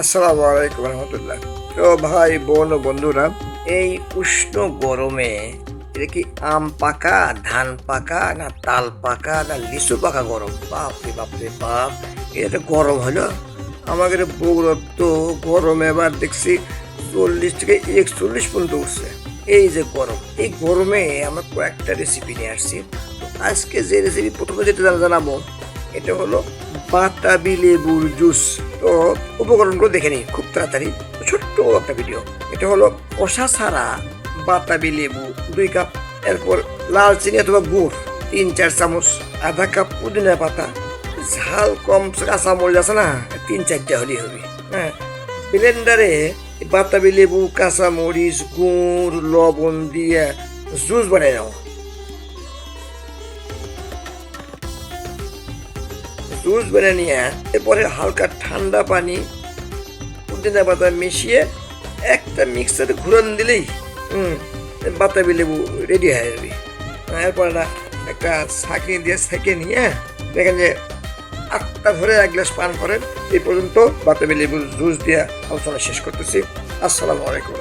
আসসালামু আলাইকুম রহমতুল্লাহ। তো ভাই, বোন ও বন্ধুরা, এই উষ্ণ গরমে এটা কি আম পাকা, ধান পাকা, না তাল পাকা, না লিচু পাকা গরম? বাপ রে বাপ রে বাপ এটা গরম হলো। আমাদের বগুড়ার তো গরম এবার দেখছি চল্লিশ থেকে একচল্লিশ পর্যন্ত উঠছে। এই যে গরম, এই গরমে আমরা কয়েকটা রেসিপি নিয়ে আসছি। আজকে যে রেসিপি প্রথমে যেটা জানাব এটা হলো বাতাবি লেবুর জুস। তো উপকরণগুলো দেখে নিই খুব তাড়াতাড়ি। ছোট্ট একটা ভিডিও। এটা হলো কষা ছাড়া বাতাবি লেবু দুই কাপ, এরপর লাল চিনি অথবা গুড়, তিন, চার চামচ, আধা কাপ পুদিনা পাতা, ঝাল কম কাঁচা মরিচ আছে না, তিন চারটা হলেই হবে। হ্যাঁ ব্লেন্ডারে বাতাবি লেবু কাঁচা মরিচ, গুড়, লবণ দিয়ে জুস বানিয়ে নাও। জুস বেড়ে নিয়ে এরপরে হালকা ঠান্ডা পানি, পুদিনা পাতা মিশিয়ে একটা মিক্সারে ঘুরন দিলেই, হুম, বাতাবি লেবু রেডি হয়ে যাবে। এরপর একটা ছাঁকি দিয়ে সেঁকে নিয়ে দেখেন যে আটটা ধরে এক গ্লাস পান করেন। এই পর্যন্ত বাতাবি লেবুর জুস দিয়ে আলোচনা শেষ করতেছি। আসসালামু আলাইকুম।